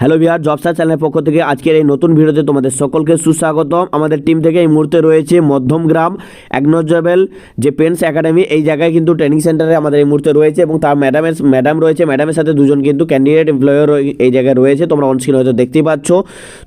Hello Bihar জবসার চ্যানেলের পক্ষ থেকে আজকের এই নতুন ভিডিওতে তোমাদের সকলকে সুস্বাগতম। আমাদের টিম থেকে এই মুহূর্তে রয়েছে মধ্যমগ্রাম অ্যাকনোজেবল যে পেন্স একাডেমি, এই জায়গায় কিন্তু ট্রেনিং সেন্টারে আমাদের এই মুহূর্তে রয়েছে এবং তার ম্যাডামের ম্যাডাম রয়েছে ম্যাডামের সাথে দুজন কিন্তু ক্যান্ডিডেট এমপ্লয়ার এই জায়গায় রয়েছে। তোমরা অনস্ক্রিন হয়তো দেখতেই পাচ্ছ।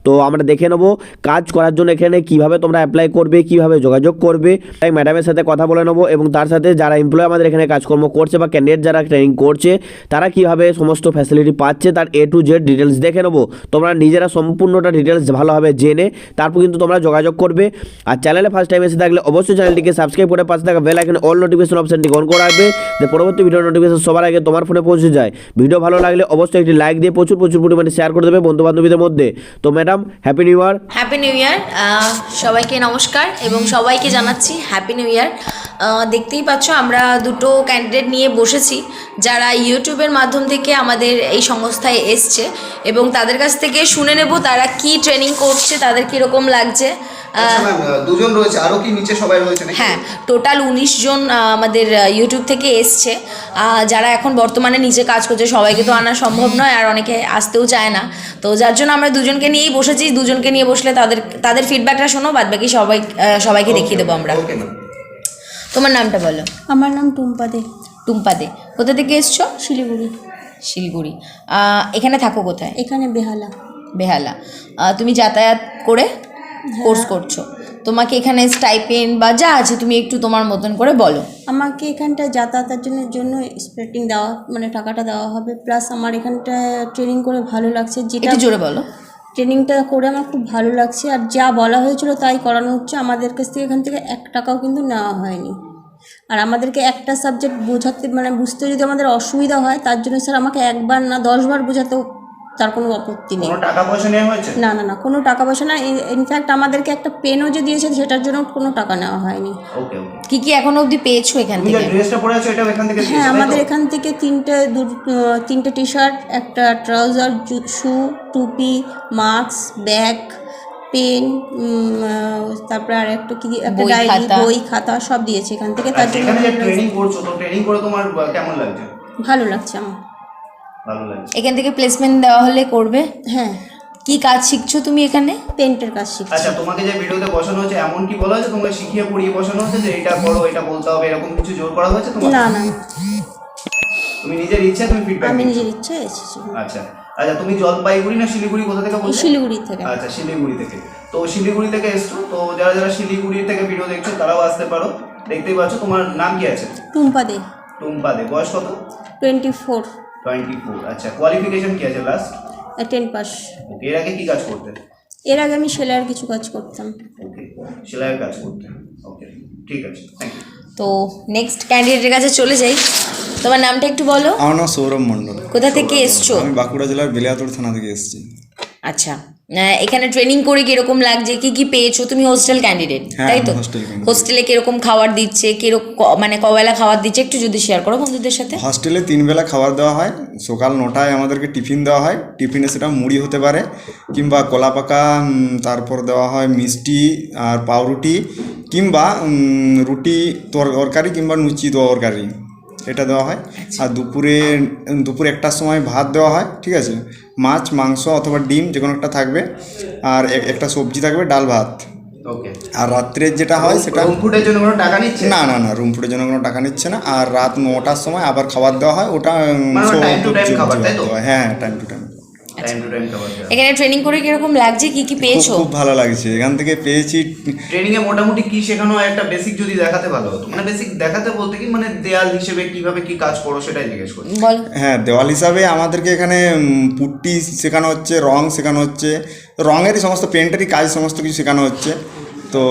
তো আমরা দেখে নেব কাজ করার জন্য এখানে কীভাবে তোমরা অ্যাপ্লাই করবে, কীভাবে যোগাযোগ করবে। তাই ম্যাডামের সাথে কথা বলে নেব এবং তার সাথে যারা এমপ্লয় আমাদের এখানে কাজকর্ম করছে বা ক্যান্ডিডেট যারা ট্রেনিং করছে, তারা কীভাবে সমস্ত ফ্যাসিলিটি পাচ্ছে, তার এ টু জেড ডিটেলস দেখে নেব। তোমরা নিজেরা সম্পূর্ণটা ডিটেলস ভালোভাবে জেনে তারপর কিন্তু তোমরা যোগাযোগ করবে। আর চ্যানেলে ফার্স্ট টাইম এসে থাকলে অবশ্যই চ্যানেলটিকে সাবস্ক্রাইব করে পাশে থাকা বেল আইকনে অল নোটিফিকেশন অপশনটি অন করে রাখবে। যে পরবর্তী ভিডিও নোটিফিকেশন সবার আগে তোমার ফোনে পৌঁছে যায়। ভিডিও ভালো লাগলে অবশ্যই একটি লাইক দিয়ে প্রচুর প্রচুর পরিমাণে শেয়ার করে দেবে বন্ধু বান্ধবীদের মধ্যে। তো madam happy new year happy new year সবাইকে নমস্কার এবং সবাইকে জানাচ্ছি হ্যাপি নিউ ইয়ার দেখতেই পাচ্ছ আমরা দুটো ক্যান্ডিডেট নিয়ে বসেছি, যারা ইউটিউবের মাধ্যম থেকে আমাদের এই সংস্থায় এসছে এবং তাদের কাছ থেকে শুনে নেব তারা কি ট্রেনিং করছে তাদের কীরকম লাগছে। আচ্ছা দুজন রয়েছে আরও কি নিচে সবাই রয়েছে হ্যাঁ টোটাল উনিশ জন আমাদের ইউটিউব থেকে এসছে। যারা এখন বর্তমানে নিজে কাজ করছে সবাইকে তো আনা সম্ভব নয় আর অনেকে আসতেও চায় না। তো যার জন্য আমরা দুজনকে নিয়েই বসেছি দুজনকে নিয়ে বসলে তাদের তাদের ফিডব্যাকটা শোনো বাদ বাকি সবাই সবাইকে দেখিয়ে দেবো আমরা। তোমার নামটা বলো। আমার নাম টুম্পা দে। টুম্পা দে। কোথা থেকে এসছো? শিলিগুড়ি। শিলিগুড়ি। এখানে থাকো কোথায়? এখানে বেহালা। বেহালা। তুমি যাতায়াত করে কোর্স করছ। তোমাকে এখানে স্টাইপেন বা যা আছে তুমি একটু তোমার মতন করে বলো। আমাকে এখানটায় যাতায়াতের জন্য জন্য স্প্রেটিং দেওয়া মানে টাকাটা দেওয়া হবে। প্লাস আমার এখানটায় ট্রেনিং করে ভালো লাগছে। যেটা জোরে বলো। ট্রেনিংটা করে আমার খুব ভালো লাগছে। আর যা বলা হয়েছিল তাই করানো হচ্ছে। আমাদের কাছ থেকে এখান থেকে এক টাকাও কিন্তু নেওয়া হয়নি। আর আমাদেরকে একটা সাবজেক্ট বোঝাতে মানে বুঝতে যদি আমাদের অসুবিধা হয় তার জন্য স্যার আমাকে একবার না দশবার বোঝাতেও তার কোনো আপত্তি নেই। টাকা পয়সা নেওয়া হয়েছে? না না না কোনো টাকা পয়সা না ইনফ্যাক্ট আমাদেরকে একটা পেনও যে দিয়েছে সেটার জন্য কোনো টাকা নেওয়া হয়নি। ওকে ওকে। কি কি এখনও অবধি পেয়েছ এখান থেকে? ড্রেসটা পরে আছো এটা এখান থেকে হ্যাঁ? আমাদের এখান থেকে তিনটে দু তিনটে টি শার্ট একটা ট্রাউজার শু টুপি মাস্ক ব্যাগ পেন তারপরে আর একটা কি একটা বই, ডায়েরি বই খাতা সব দিয়েছে এখান থেকে। তার আচ্ছা, জন্য ট্রেনিং করছ তো ট্রেনিং করে তোমার কেমন লাগছে? ভালো লাগছে আমার। ভালো লাগছে। এখান থেকে প্লেসমেন্ট দেওয়া হলে করবে? হ্যাঁ। কি কাজ শিখছো তুমি এখানে? পেন্টের কাজ শিখছো। আচ্ছা তোমাকে যে ভিডিওতে বসানো হচ্ছে এমন কি বলা হয়েছে? তোমাকে শিখিয়ে পড়িয়ে বসানো হচ্ছে যে এটা করো এটা বলতে হবে এরকম কিছু জোর করা হয়েছে তোমার? না না তুমি নিজের ইচ্ছা তুমি ফিডব্যাক আমি নিজের ইচ্ছে এসেছি। আচ্ছা। আচ্ছা তুমি জলপাইগুড়ি না শিলিগুড়ি কোথা থেকে বলছো শিলিগুড়ি থেকে। আচ্ছা শিলিগুড়ি থেকে। তো শিলিগুড়ি থেকে এসছো। তো যারা যারা শিলিগুড়ি থেকে ভিডিও দেখছ তারাও আসতে পারো। দেখতেই পাচ্ছ তোমার নাম কি আছে? টুম্পা দে। টুম্পা দে। বয়স কত? টোয়েন্টি ফোর টোয়েন্টি ফোর আচ্ছা কোয়ালিফিকেশন কি আছে লাস্ট টেন পাস ওকে এর আগে কি কাজ করতে? এর আগে আমি সেলাইয়ের কিছু কাজ করতাম। ওকে সেলাইয়ের কাজ করতে। ওকে ঠিক আছে থ্যাংক ইউ তো নেক্সট ক্যান্ডিডেটের কাছে চলে যাই। তোমার নামটা একটু বলো? আমার নাম সৌরভ মণ্ডল। কোথা থেকে এসছো? আমি বাঁকুড়া জেলার বেলিয়াতুর থানা থেকে এসেছি। আচ্ছা। এখানে ট্রেনিং করে কীরকম লাগছে? কি কি পেয়েছ? তুমি হোস্টেল ক্যান্ডিডেট তাই তো। হোস্টেলে কীরকম খাবার দিচ্ছে? কীরকম মানে কবেলা খাবার দিচ্ছে? একটু যদি শেয়ার করো বন্ধুদের সাথে। হোস্টেলে তিন বেলা খাবার দেওয়া হয়। সকাল নটায় আমাদেরকে টিফিন দেওয়া হয়। টিফিনে সেটা মুড়ি হতে পারে কিংবা কলা পাকা তারপর দেওয়া হয় মিষ্টি আর পাউরুটি কিংবা রুটি তরকারি কিংবা লুচি তরকারি। এটা দেওয়া হয়। আর দুপুরে দুপুরে একটার সময় ভাত দেওয়া হয় ঠিক আছে? মাছ মাংস অথবা ডিম যে কোনো একটা থাকবে। আর একটা সবজি থাকবে ডাল ভাত। আর রাত্রে যেটা হয় সেটা রুম ফুডের জন্য কোনো টাকা নিচ্ছে? না না না রুম ফুডের জন্য কোনো টাকা নিচ্ছে না। আর রাত নটার সময় আবার খাবার দেওয়া হয় ওটা মানে হয়। হ্যাঁ টাইম টু টাইম দেওয়া। এখানে ট্রেনিং করে কীরকম লাগছে? কি কি পেয়েছ? খুব ভালো লাগছে। এখান থেকে পেয়েছি ট্রেনিং এ মোটামুটি কি শেখানো হয়? একটা বেসিক যদি দেখাতে ভালো হতো। মানে বেসিক দেখাতে বলতে কি মানে দেয়াল হিসেবে কীভাবে কি কাজ করো সেটাই জিজ্ঞেস করি। বল। হ্যাঁ দেওয়াল হিসাবে আমাদেরকে এখানে পুট্টি শেখানো হচ্ছে রং শেখানো হচ্ছে। রঙেরই সমস্ত পেন্টেরই কাজ সমস্ত কিছু শেখানো হচ্ছে। তো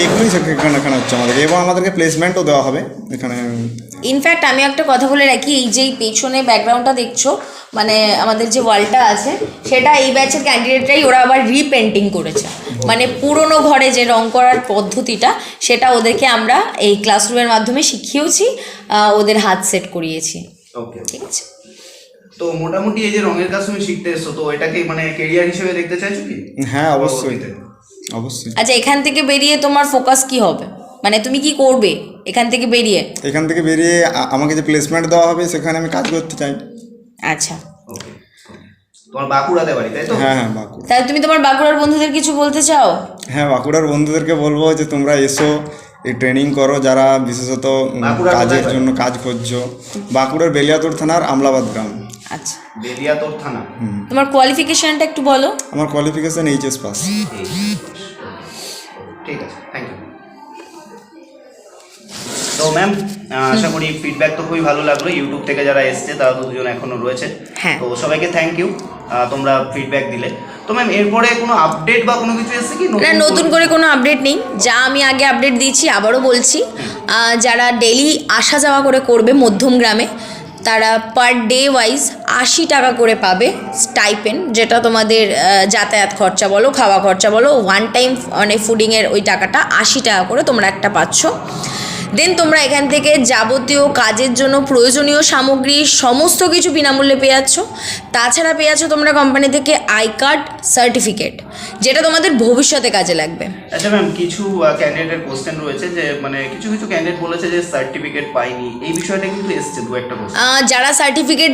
এইগুলোই শেখানো শেখানো হচ্ছে আমাদেরকে এবং আমাদেরকে প্লেসমেন্টও দেওয়া হবে। এখানে ইনফ্যাক্ট আমি একটা কথা বলে রাখি এই যে পেছনে ব্যাকগ্রাউন্ডটা দেখছ মানে আমাদের যে ওয়ালটা আছে সেটা এই ব্যাচের ক্যান্ডিডেটরাই ওরা আবার রিপেন্টিং করেছে। মানে পুরনো ঘরে যে রং করার পদ্ধতিটা সেটা ওদেরকে আমরা এই ক্লাসরুমের মাধ্যমে শিখিয়েওছি আহ, ওদের হাত সেট করিয়েছি। ওকে ঠিক আছে? তো মোটামুটি এই যে রঙের কাজ তুমি শিখতে এসছো তো এটাকে মানে কেরিয়ার হিসেবে দেখতে চাইছো কি? হ্যাঁ অবশ্যই? অবশ্যই। আচ্ছা এখান থেকে বেরিয়ে তোমার ফোকাস কি হবে? মানে তুমি কি করবে এখান থেকে বেরিয়ে? এখান থেকে বেরিয়ে আমাকে যে প্লেসমেন্ট দেওয়া হবে সেখানে আমি কাজ করতে চাই। আচ্ছা। তোমার বাঁকুড়াতে বাড়ি তাই তো? হ্যাঁ হ্যাঁ বাঁকুড়া। তাহলে তুমি তোমার বাঁকুড়ার বন্ধুদের কিছু বলতে চাও? হ্যাঁ বাঁকুড়ার বন্ধুদেরকে বলব যে তোমরা এসো এই ট্রেনিং করো যারা বিশেষত বাঁকুড়ার কাজের জন্য কাজ খুঁজছো বাঁকুড়ার বেলিয়াতুর থানার আমলাবাদ গ্রাম। আচ্ছা। বেলিয়াতোর থানা। তোমার কোয়ালিফিকেশনটা একটু বলো। আমার কোয়ালিফিকেশন এইচএস পাস ঠিক আছে থ্যাংক ইউ তো ম্যাম আশা করি ফিডব্যাক তো খুবই ভালো লাগল। ইউটিউব থেকে যারা এসছে তারা তো দুজন এখনও রয়েছে। হ্যাঁ। তো সবাইকে থ্যাংক ইউ তোমরা ফিডব্যাক দিলে। তো ম্যাম এরপরে কোনো আপডেট বা কোনো কিছু এসছে কি? না নতুন করে? কোনো আপডেট নেই। যা আমি আগে আপডেট দিয়েছি আবারও বলছি। যারা ডেলি আসা যাওয়া করে করবে মধ্যম গ্রামে তারা পার ডে ওয়াইজ আশি টাকা করে পাবে স্টাইপেন যেটা তোমাদের যাতায়াত খরচা বলো, খাওয়া খরচা বলো ওয়ান টাইম মানে ফুডিংয়ের ওই টাকাটা আশি টাকা করে তোমরা একটা পাচ্ছ। দেন তোমরা এখান থেকে যাবতীয় কাজের জন্য প্রয়োজনীয় সামগ্রী সমস্ত কিছু বিনামূল্যে পেয়ে যাচ্ছ। তাছাড়া পেয়ে যাচ্ছ তোমরা কোম্পানি থেকে আই কার্ড সার্টিফিকেট যেটা তোমাদের ভবিষ্যতে কাজে লাগবে। আচ্ছা ম্যাম কিছু ক্যান্ডিডেটের কোশ্চেন রয়েছে যে মানে কিছু কিছু ক্যান্ডিডেট বলেছে যে সার্টিফিকেট পাইনি। এই বিষয়টা কিন্তু এসছে দু একটা কোশ্চেন যারা সার্টিফিকেট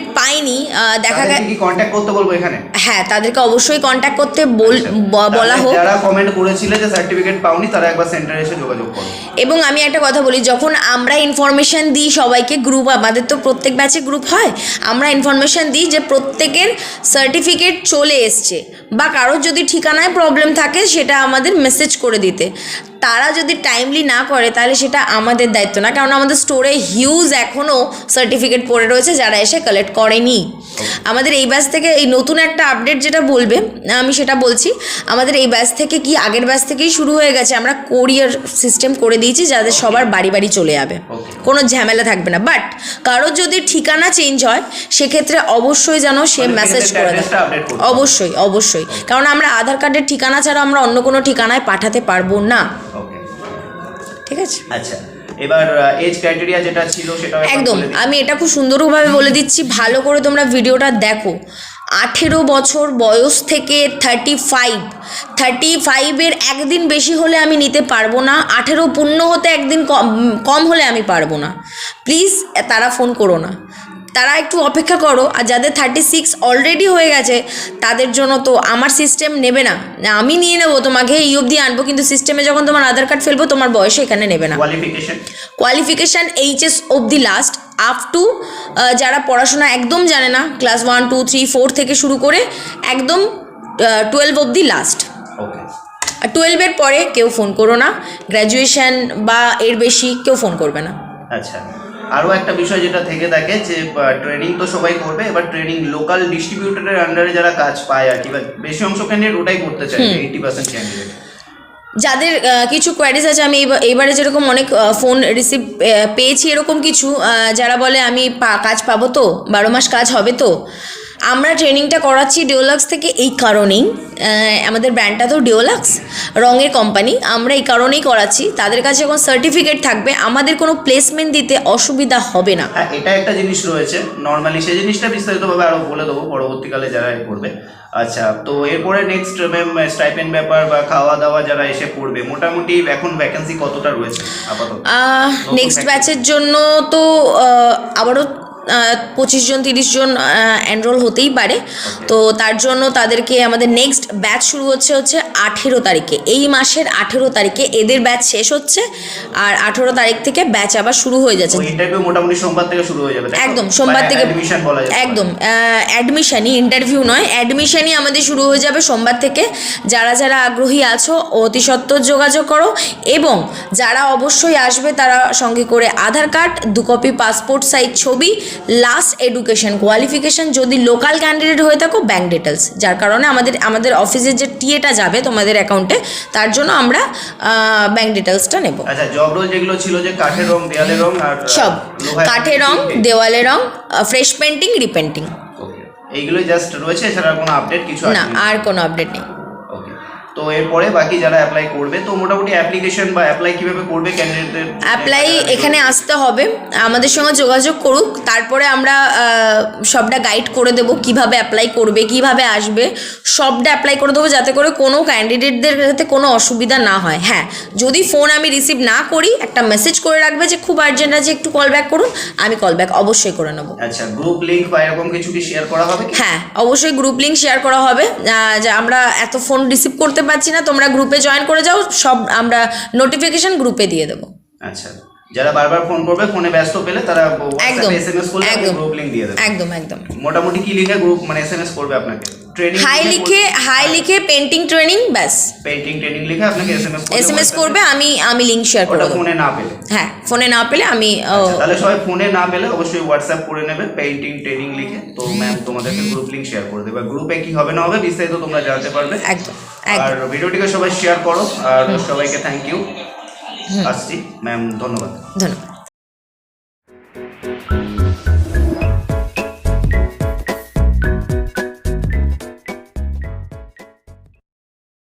আহ, দেখা গে কি কন্ট্যাক্ট করতে বলব এখানে? হ্যাঁ তাদেরকে অবশ্যই কন্ট্যাক্ট করতে বল বলা হোক। যারা কমেন্ট করেছিলে যে সার্টিফিকেট পাওনি তারা একবার সেন্টারে এসে যোগাযোগ করো। এবং আমি একটা কথা বলি যখন আমরা ইনফরমেশান দিই সবাইকে গ্রুপ আমাদের তো প্রত্যেক ব্যাচে গ্রুপ হয়, আমরা ইনফরমেশান দিই যে প্রত্যেকের সার্টিফিকেট চলে এসছে বা কারোর যদি ঠিকানায় প্রবলেম থাকে সেটা আমাদের মেসেজ করে দিতে। তারা যদি টাইমলি না করে তাহলে সেটা আমাদের দায়িত্ব না। কারণ আমাদের স্টোরে হিউজ এখনও সার্টিফিকেট পড়ে রয়েছে যারা এসে কালেক্ট করেনি। আমাদের এই ব্যাচ থেকে এই নতুন একটা আপডেট যেটা বলবে আমি সেটা বলছি। আমাদের এই ব্যাচ থেকে কি আগের ব্যাচ থেকেই শুরু হয়ে গেছে? আমরা কোরিয়ার সিস্টেম করে দিয়েছি যাদের সবার বাড়ি বাড়ি চলে যাবে। কোনো ঝামেলা থাকবে না। বাট কারোর যদি ঠিকানা চেঞ্জ হয় সেক্ষেত্রে অবশ্যই যেন সে মেসেজ করে দেয়। অবশ্যই অবশ্যই। কারণ আমরা আধার কার্ডের ঠিকানা ছাড়া আমরা অন্য কোনো ঠিকানায় পাঠাতে পারব না। ঠিক আছে? আচ্ছা এবার এজ ক্রাইটেরিয়া যেটা ছিল সেটা একদম আমি এটা খুব সুন্দরভাবে বলে দিচ্ছি ভালো করে তোমরা ভিডিওটা দেখো। আঠেরো বছর বয়স থেকে থার্টি ফাইভ থার্টি ফাইভের একদিন বেশি হলে আমি নিতে পারব না আঠেরো পূর্ণ হতে একদিন কম কম হলে আমি পারব না। প্লিজ তারা ফোন করো না। তারা একটু অপেক্ষা করো আর যাদের থার্টি সিক্স অলরেডি হয়ে গেছে তাদের জন্য তো আমার সিস্টেম নেবে না। আমি নিয়ে নেব তোমাকে এই অবধি আনব কিন্তু সিস্টেমে যখন তোমার আধার কার্ড ফেলব তোমার বয়সে এখানে নেবে না। কোয়ালিফিকেশন এইচএস অবধি লাস্ট আপ টু যারা পড়াশোনা একদম জানে না class one two three four থেকে শুরু করে একদম টুয়েলভ অবধি লাস্ট টুয়েলভের পরে কেউ ফোন করো না গ্র্যাজুয়েশন বা এর বেশি কেউ ফোন করবে না। আচ্ছা। আরও একটা বিষয় যেটা থেকে থাকে যে ট্রেনিং তো সবাই করবে এবার ট্রেনিং লোকাল ডিস্ট্রিবিউটরের আন্ডারে যারা কাজ পায় আর কি বেশি অংশ ক্যান্ডিডেট ওটাই করতে চায় এইটি পার্সেন্ট ক্যান্ডিডেট যাদের কিছু কোয়ারিজ আছে আমি এইবারে যেরকম অনেক ফোন রিসিভ পেয়েছি এরকম কিছু যারা বলে আমি কাজ পাবো তো বারো মাস কাজ হবে তো আমরা ট্রেনিংটা করাচ্ছি ডিওলাক্স থেকে এই কারণেই। আমাদের ব্র্যান্ডটা তো ডিওলাক্স রঙের কোম্পানি আমরা এই কারণেই করাচ্ছি। তাদের কাছে যখন সার্টিফিকেট থাকবে আমাদের কোনো প্লেসমেন্ট দিতে অসুবিধা হবে না। হ্যাঁ এটা একটা জিনিস রয়েছে। নর্মালি সেই জিনিসটা বিস্তারিতভাবে আরও বলে দেবো পরবর্তীকালে যারা এ করবে। আচ্ছা তো এরপরে নেক্সট ম্যাম স্টাইপেন ব্যাপার বা খাওয়া দাওয়া যারা এসে পড়বে মোটামুটি এখন ভ্যাকেন্সি কতটা রয়েছে? আপাতত। নেক্সট ব্যাচের জন্য তো আবারও পঁচিশ জন তিরিশ জন এনরোল হতেই পারে। তো তার জন্য তাদেরকে আমাদের নেক্সট ব্যাচ শুরু হচ্ছে হচ্ছে আঠেরো তারিখে। এই মাসের আঠেরো তারিখে এদের ব্যাচ শেষ হচ্ছে আর আঠেরো তারিখ থেকে ব্যাচ আবার শুরু হয়ে যাচ্ছে। ইন্টারভিউ মোটামুটি সোমবার থেকে শুরু হয়ে যাবে তাই তো? একদম সোমবার মানে থেকে একদম অ্যাডমিশনই ইন্টারভিউ নয় অ্যাডমিশনই আমাদের শুরু হয়ে যাবে সোমবার থেকে। যারা যারা আগ্রহী আছো অতি সত্বর যোগাযোগ করো এবং যারা অবশ্যই আসবে তারা সঙ্গে করে আধার কার্ড দু কপি পাসপোর্ট সাইজ ছবি লাস্ট এডুকেশন কোয়ালিফিকেশন যদি লোকাল ক্যান্ডিডেট হয়ে থাকো ব্যাঙ্ক ডিটেলস যার কারণে আমাদের আমাদের অফিসের যে টিএটা যাবে তোমাদের অ্যাকাউন্টে তার জন্য আমরা ব্যাঙ্ক ডিটেলসটা নেব। আচ্ছা জব রোল যেগুলো ছিল যে কাঠের রং দেয়ালের রং আর সব। কাঠের রং দেওয়ালে রং ফ্রেশ পেন্টিং রিপেন্টিং. এইগুলোই জাস্ট রয়েছে এছাড়া কোনো আপডেট কিছু না আর কোনো আপডেট নেই। তো এরপরে বাকি যারা অ্যাপ্লাই করবে তো মোটামুটি অ্যাপ্লিকেশন বা অ্যাপ্লাই কীভাবে করবে ক্যান্ডিডেটদের অ্যাপ্লাই এখানে আসতে হবে। আমাদের সঙ্গে যোগাযোগ করুক তারপরে আমরা সবটা গাইড করে দেবো কীভাবে অ্যাপ্লাই করবে কীভাবে আসবে। সবটা অ্যাপ্লাই করে দেবো যাতে করে কোনো ক্যান্ডিডেটদের যাতে কোনো অসুবিধা না হয়। হ্যাঁ যদি ফোন আমি রিসিভ না করি একটা মেসেজ করে রাখবে যে খুব আর্জেন্ট আছে একটু কল ব্যাক করুন আমি কল ব্যাক অবশ্যই করে নেব। আচ্ছা গ্রুপ লিংক বা এরকম কিছু কি শেয়ার করা হবে হ্যাঁ অবশ্যই গ্রুপ লিঙ্ক শেয়ার করা হবে। যে আমরা এত ফোন রিসিভ করতে পারছি না তোমরা গ্রুপে জয়েন করে যাও সব আমরা নোটিফিকেশন গ্রুপে দিয়ে দেবো। আচ্ছা যারা বারবার ফোন করবে ফোনে ব্যস্ত পেলে তারা একদম এসএমএস করলে গ্রুপ লিংক দিয়ে দেবে। একদম একদম। মোটামুটি কি লিখে গ্রুপ মানে এসএমএস করবে আপনাকে? ট্রেনিং হাই লিখে হাই লিখে পেন্টিং ট্রেনিং ব্যাস। পেইন্টিং ট্রেনিং লিখে আপনাকে এসএমএস করবে এস এম এস করবে আমি আমি লিঙ্ক শেয়ার করে ওটা দেবো। ফোনে না পেলে। হ্যাঁ ফোনে না পেলে আমি আচ্ছা, তাহলে সবাই ফোনে না পেলে অবশ্যই হোয়াটসঅ্যাপ করে নেবে পেইন্টিং ট্রেনিং লিখে। ম্যাম তোমাদেরকে গ্রুপ লিংক শেয়ার করে দেবে। গ্রুপে কি হবে না হবে বিস্তারিত তোমরা জানতে পারবে। আর ভিডিওটিকে সবাই শেয়ার করো। আর সবাইকে থ্যাংক ইউ আসছি। ম্যাম ধন্যবাদ। ধন্যবাদ।